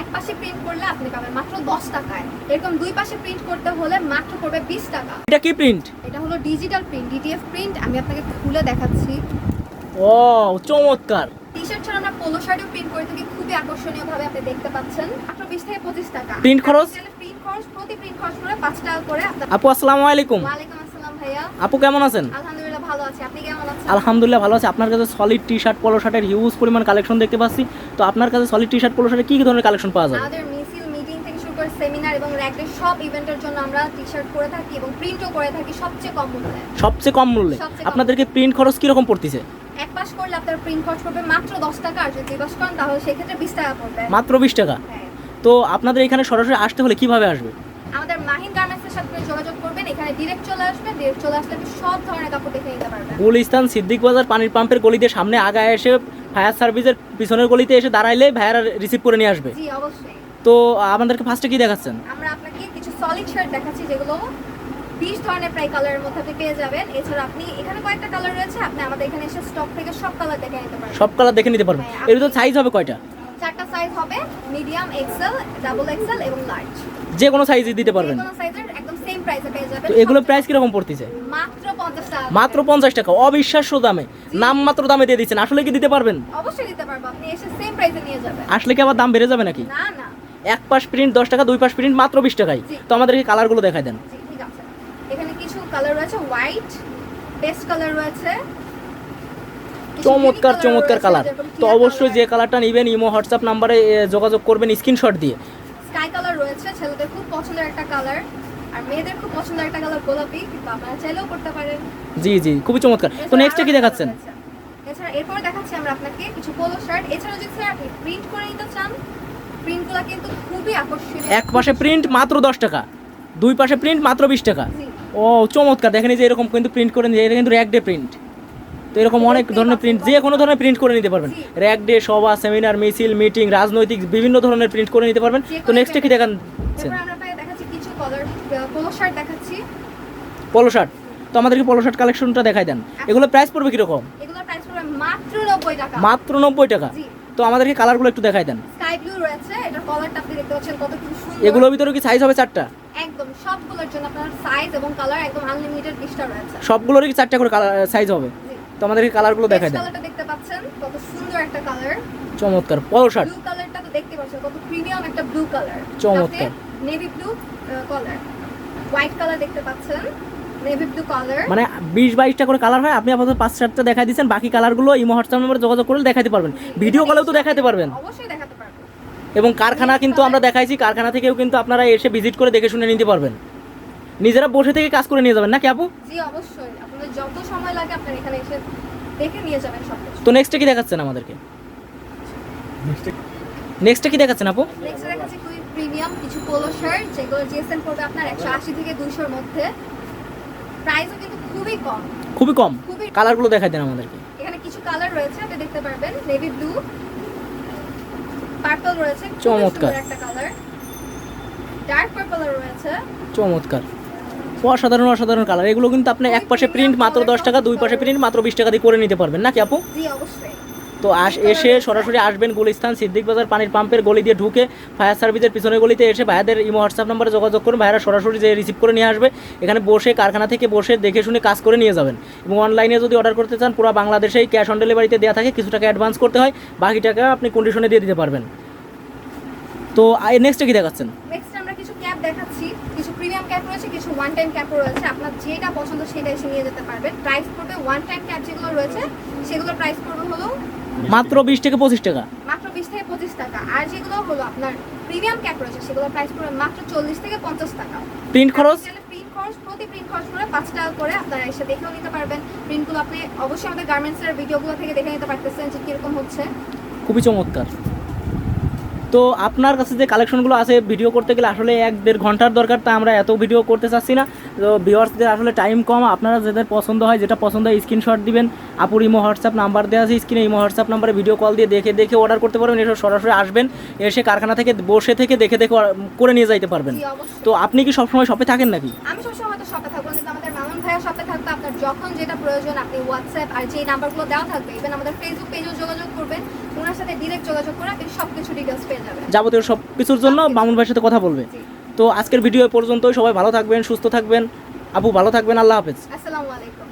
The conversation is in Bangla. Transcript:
এক পাশে প্রিন্ট করলে আপনি পাবেন মাত্র দশ টাকায়। এরকম দুই পাশে প্রিন্ট করতে হলে মাত্র পড়বে বিশ টাকা। এটা কি প্রিন্ট এটা হলো ডিজিটাল প্রিন্ট ডিটিএফ প্রিন্ট আমি আপনাকে খুলে দেখাচ্ছি। ও চমৎকার। টি শার্ট ছাড়া আমরা পোলো শার্টও প্রিন্ট করে থাকি। খুবই আকর্ষণীয় ভাবে আপনি দেখতে পাচ্ছেন। মাত্র বিশ থেকে পঁচিশ টাকা। Print খরচ? প্রিন্ট খরচ প্রতি প্রিন্ট খরচ করে পাঁচ টাকা করে আপু আসসালামু আলাইকুম। ওয়ালাইকুম আসসালাম ভাইয়া। আপু কেমন আছেন? আলহামদুলিল্লাহ ভালো আছি। আপনি কেমন আছেন? আলহামদুলিল্লাহ ভালো আছে। আপনার কাছে সলিড টি শার্ট পলো শার্টের হিউজ পরিমাণ কালেকশন দেখতে পাচ্ছি। তো আপনার কাছে সলিড টি শার্ট পলো শার্টের কী কী ধরনের কালেকশন পাওয়া যায়? আমাদের মিছিল মিটিং থেকে শুরু করে সেমিনার এবং র্যাকের সব ইভেন্টের জন্য আমরা টি শার্ট করে থাকি এবং প্রিন্টও করে থাকি সবচেয়ে কম মূল্যে। সবচেয়ে কম মূল্যে? আপনাদেরকে প্রিন্ট খরচ কীরকম পড়তেছে? এক পাশ করলে আপনার প্রিন্ট খরচ পড়বে মাত্র দশ টাকা। আর যদি দুই করেন তাহলে সেক্ষেত্রে বিশ টাকা পড়বে। মাত্র বিশ টাকা? হ্যাঁ। তো আপনাদের এখানে সরাসরি আসতে হলে কীভাবে আসবে? আমাদের মাহিন গার্মেন্টসের সাথে যোগাযোগ করবেন এখানে ডিরেক্ট চলে আসবেন ডিরেক্ট চলে আসলে আপনি সব ধরনের কাপড় দেখে নিতে পারবেন। গুলিস্তান সিদ্দিক বাজার পানির পাম্পের গলিতে সামনে আগায় এসে ফায়ার সার্ভিসের পিছনের গলিতে এসে দাঁড়াইলে ভাইয়ারা রিসিভ করে নিয়ে আসবে। জি অবশ্যই। তো আমাদেরকে ফার্স্টে কি দেখাচ্ছেন? আমরা আপনাকে কিছু সলিড শার্ট দেখাচ্ছি যেগুলো বিশ ধরনের প্রায় কালারের মধ্যে আপনি পেয়ে যাবেন। এছাড়া আপনি এখানে কয়েকটা কালার রয়েছে আপনি আমাদের এখানে এসে স্টক থেকে সব কালার দেখে নিতে পারবেন। সব কালার দেখে নিতে পারবেন। হ্যাঁ, এর ভিতর সাইজ হবে কয়টা? চারটা সাইজ হবে মিডিয়াম এক্সেল ডাবল এক্সেল এবং লার্জ যে কোনো সাইজই দিতে পারবেন। তো এগুলোর প্রাইস কীরকম পড়তেছে? মাত্র 50 টাকা। মাত্র পঞ্চাশ টাকা। অবিশ্বাস্য দামে। নাম মাত্র দামে দিয়ে দিচ্ছেন। আসলে কি দিতে পারবেন? আসলে কি আবার দাম বেড়ে যাবে নাকি? এক পাশ প্রিন্ট দশ টাকা দুই পাশ প্রিন্ট মাত্র বিশ টাকায়। তো আমাদেরকে কালারগুলো দেখাই দেন। জি ঠিক আছে। এখানে কিছু কালার রয়েছে। হোয়াইট বেস্ট কালার রয়েছে। চমৎকার চমৎকার কালার তো অবশ্যই যে কালারটা নেবেন ইমো হোয়াটসঅ্যাপ নাম্বারে যোগাযোগ করবেন স্ক্রিনশট দিয়ে। ছেলেদের খুব পছন্দের একটা কালার আর মেয়েদের খুব পছন্দের একটা কালার গোলাপি কিন্তু আপনারা চাইলেও করতে পারেন। জি জি খুবই চমৎকার। তো নেক্সটে কি দেখাচ্ছেন? এছাড়া এরপর দেখাচ্ছি আমরা আপনাকে কিছু পোলো শার্ট এছাড়া যদি স্যার আপনি প্রিন্ট করে নিতে চান প্রিন্টগুলো কিন্তু খুবই আকর্ষণীয়। এক পাশে প্রিন্ট মাত্র দশ টাকা দুই পাশে প্রিন্ট মাত্র বিশ টাকা। ও চমৎকার। দেখেন এই যে এরকম কিন্তু প্রিন্ট করে এটা কিন্তু র্যাক ডে প্রিন্ট তো এরকম অনেক ধরনের প্রিন্ট যে কোনো ধরনের প্রিন্ট করে নিতে পারবেন। র্যাক ডে সভা সেমিনার মিছিল মিটিং রাজনৈতিক বিভিন্ন ধরনের প্রিন্ট করে নিতে পারবেন। তো নেক্সটে কি দেখাচ্ছেন কালার পোলো শার্ট তো আমাদেরকে পলো শার্ট কালেকশনটা দেখাই দেন। এগুলো প্রাইস পড়বে কীরকম? মাত্র নব্বই টাকা। তো আমাদেরকে কালারগুলো একটু দেখাই দেন। এগুলোর ভিতরে কি সাইজ হবে চারটা? একদম সবগুলোর জন্য আপনার সাইজ এবং কালার একদম আনলিমিটেড রয়েছে। সবগুলোরই চারটা করে কালার সাইজ হবে? তো আমাদেরকে কালারগুলো দেখাই দেন। কালারটা দেখতে পাচ্ছেন কত সুন্দর একটা কালার চমৎকার পলো শার্ট ব্লু কালারটা তো দেখতে পাচ্ছেন কত প্রিমিয়াম একটা ব্লু কালার চমৎকার। Navy blue colour white colour দেখতে পাচ্ছেন মানে বিশ বাইশটা করে কালার হয় আপনি আপাতত পাঁচ সাতটা দেখাই দিচ্ছেন বাকি কালারগুলো ইমো হোয়াটসঅ্যাপ নাম্বারে যোগাযোগ করলে দেখাতে পারবেন। ভিডিও কলেও তো দেখাতে পারবেন। অবশ্যই দেখাতে পারব এবং কারখানা কিন্তু আমরা দেখাইছি কারখানা থেকেও কিন্তু আপনারা এসে ভিজিট করে দেখে শুনে নিতে পারবেন। নিজেরা বসে থেকে কাজ করে নিয়ে যাবেন নাকি আপু? জি অবশ্যই। আপনাদের যত সময় লাগে আপনার এখানে এসে দেখে নিয়ে যাবেন সব তো নেক্সটে কি দেখাচ্ছেন আমাদেরকে? নেক্সটে কি? দেখাচ্ছেন আপু? নেক্সট দেখাচ্ছি খুবই প্রিমিয়াম কিছু পোলো শার্ট যেগুলো জিএসএম পড়বে আপনার একশো আশি থেকে দুশোর মধ্যে। প্রাইসও কিন্তু খুবই কম। খুবই কম? খুবই কালারগুলো দেখাই দেন আমাদেরকে। এখানে কিছু কালার রয়েছে আপনি দেখতে পারবেন। নেভি ব্লু পার্পল রয়েছে চমৎকার। একটা কালার ডার্ক পার্পল রয়েছে। চমৎকার। অসাধারণ অসাধারণ কালার এগুলো কিন্তু আপনি এক পাশে প্রিন্ট মাত্র দশ টাকা দুই পাশে প্রিন্ট মাত্র বিশ টাকা দিয়ে করে নিতে পারবেন। নাকি আপু? তো আস এসে সরাসরি আসবেন গুলিস্তান সিদ্দিক বাজার পানির পাম্পের গলি দিয়ে ঢুকে ফায়ার সার্ভিসের পিছনের গলিতে এসে ভাইয়াদের ইমো হোয়াটসঅ্যাপ নাম্বারে যোগাযোগ করুন। ভাইয়ারা সরাসরি যে রিসিভ করে নিয়ে আসবে। এখানে বসে কারখানা থেকে বসে দেখে শুনে কাজ করে নিয়ে যাবেন। এবং অনলাইনে যদি অর্ডার করতে চান পুরো বাংলাদেশেই ক্যাশ অন ডেলিভারিতে দেওয়া থাকে। কিছু টাকা অ্যাডভান্স করতে হয়। বাকি টাকা আপনি কন্ডিশনে দিয়ে দিতে পারবেন। তো নেক্সটে কী দেখাচ্ছেন নেক্সট আমরা কিছু ক্যাপ দেখাচ্ছি কিছু প্রিমিয়াম ক্যাপ রয়েছে কিছু ওয়ান টাইম ক্যাপ রয়েছে। আপনার যেটা পছন্দ সেটা এসে নিয়ে যেতে পারবেন। প্রাইস পড়বে ওয়ান টাইম ক্যাপ যেগুলো রয়েছে সেগুলো প্রাইস পড়বে হলো মাত্র বিশ থেকে পঁচিশ টাকা। মাত্র বিশ থেকে পঁচিশ টাকা। আর যেগুলো হলো আপনার প্রিমিয়াম ক্যাপ রয়েছে সেগুলো প্রাইস পড়বে মাত্র চল্লিশ থেকে পঞ্চাশ টাকা। প্রিন্ট খরচ? প্রিন্ট খরচ প্রতি প্রিন্ট খরচ করে পাঁচ টাকা করে আপনারা এসে দেখেও নিতে পারবেন। প্রিন্টগুলো আপনি অবশ্যই আমাদের গার্মেন্টসের ভিডিওগুলো থেকে দেখে নিতে পারতেছেন যে কীরকম হচ্ছে। খুবই চমৎকার। তো আপনার কাছে যে কালেকশনগুলো আছে ভিডিও করতে গেলে আসলে এক দেড় ঘণ্টার দরকার তা আমরা এত ভিডিও করতে চাচ্ছি না। তো ভিউয়ার্সদের আসলে টাইম কম আপনারা যাদের পছন্দ হয় যেটা পছন্দ হয় স্ক্রিনশট দিবেন। আপুর ইমো হোয়াটসঅ্যাপ নাম্বার দেওয়া আছে স্ক্রিনে ইমো হোয়াটসঅ্যাপ নাম্বারে ভিডিও কল দিয়ে দেখে দেখে অর্ডার করতে পারবেন এসব সরাসরি আসবেন এসে কারখানা থেকে বসে থেকে দেখে দেখে করে নিয়ে যাইতে পারবেন। তো আপনি কি সবসময় শপে থাকেন নাকি? আমি সবসময় শপে থাকব কিন্তু আমাদের মামুন ভাইয়া শপে আপনার যখন যেটা প্রয়োজন আপনি হোয়াটসঅ্যাপ আর যে নাম্বারগুলো দেওয়া থাকবে ইভেন আমাদের ফেসবুক পেজেও যোগাযোগ করবেন। ওনার সাথে ডিরেক্ট যোগাযোগ করে আপনি সব কিছু ডিটেলস পেয়ে যাবেন। যাবতীয় সব কিছুর জন্য মামুন ভাইয়ের সাথে কথা বলবে। তো আজকের ভিডিও পর্যন্তই। সবাই ভালো থাকবেন সুস্থ থাকবেন। আপু ভালো থাকবেন। আল্লাহ হাফেজ। আসসালামু আলাইকুম।